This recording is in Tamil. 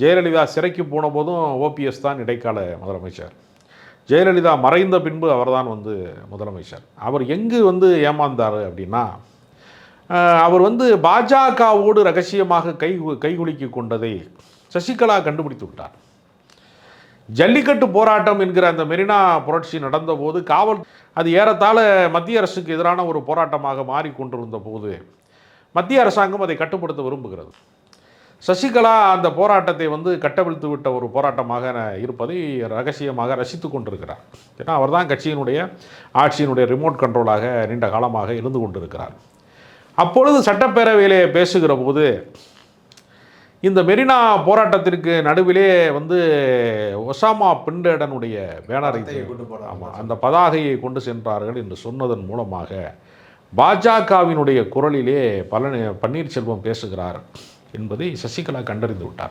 ஜெயலலிதா சிறைக்கு போன போதும் ஓபிஎஸ் தான் இடைக்கால முதலமைச்சர். ஜெயலலிதா மறைந்த பின்பு அவர்தான் வந்து முதலமைச்சர். அவர் எங்கு வந்து ஏமாந்தார் அப்படின்னா அவர் வந்து பாஜகவோடு ரகசியமாக கை கைகுலுக்கி கொண்டதை சசிகலா கண்டுபிடித்து விட்டார். ஜல்லிக்கட்டு போராட்டம் என்கிற அந்த மெரினா புரட்சி நடந்தபோது காவல் அது ஏறத்தாழ மத்திய அரசுக்கு எதிரான ஒரு போராட்டமாக மாறிக்கொண்டிருந்த போது மத்திய அரசாங்கம் அதை கட்டுப்படுத்த விரும்புகிறது. சசிகலா அந்த போராட்டத்தை வந்து கட்டவிழ்த்து விட்ட ஒரு போராட்டமாக இருப்பதை ரகசியமாக ரசித்து கொண்டிருக்கிறார். ஏன்னா அவர்தான் கட்சியினுடைய ஆட்சியினுடைய ரிமோட் கண்ட்ரோலாக நீண்ட காலமாக இருந்து கொண்டிருக்கிறார். அப்பொழுது சட்டப்பேரவையிலே பேசுகிற போது இந்த மெரினா போராட்டத்திற்கு நடுவிலே வந்து ஒசாமா பின்லேடனுடைய பேனரை. ஆமாம் அந்த பதாகையை கொண்டு சென்றார்கள் என்று சொன்னதன் மூலமாக பாஜகவினுடைய குரலிலே பழனி பன்னீர்செல்வம் பேசுகிறார். என்பதை சசிகலா கண்டறிந்து விட்டார்.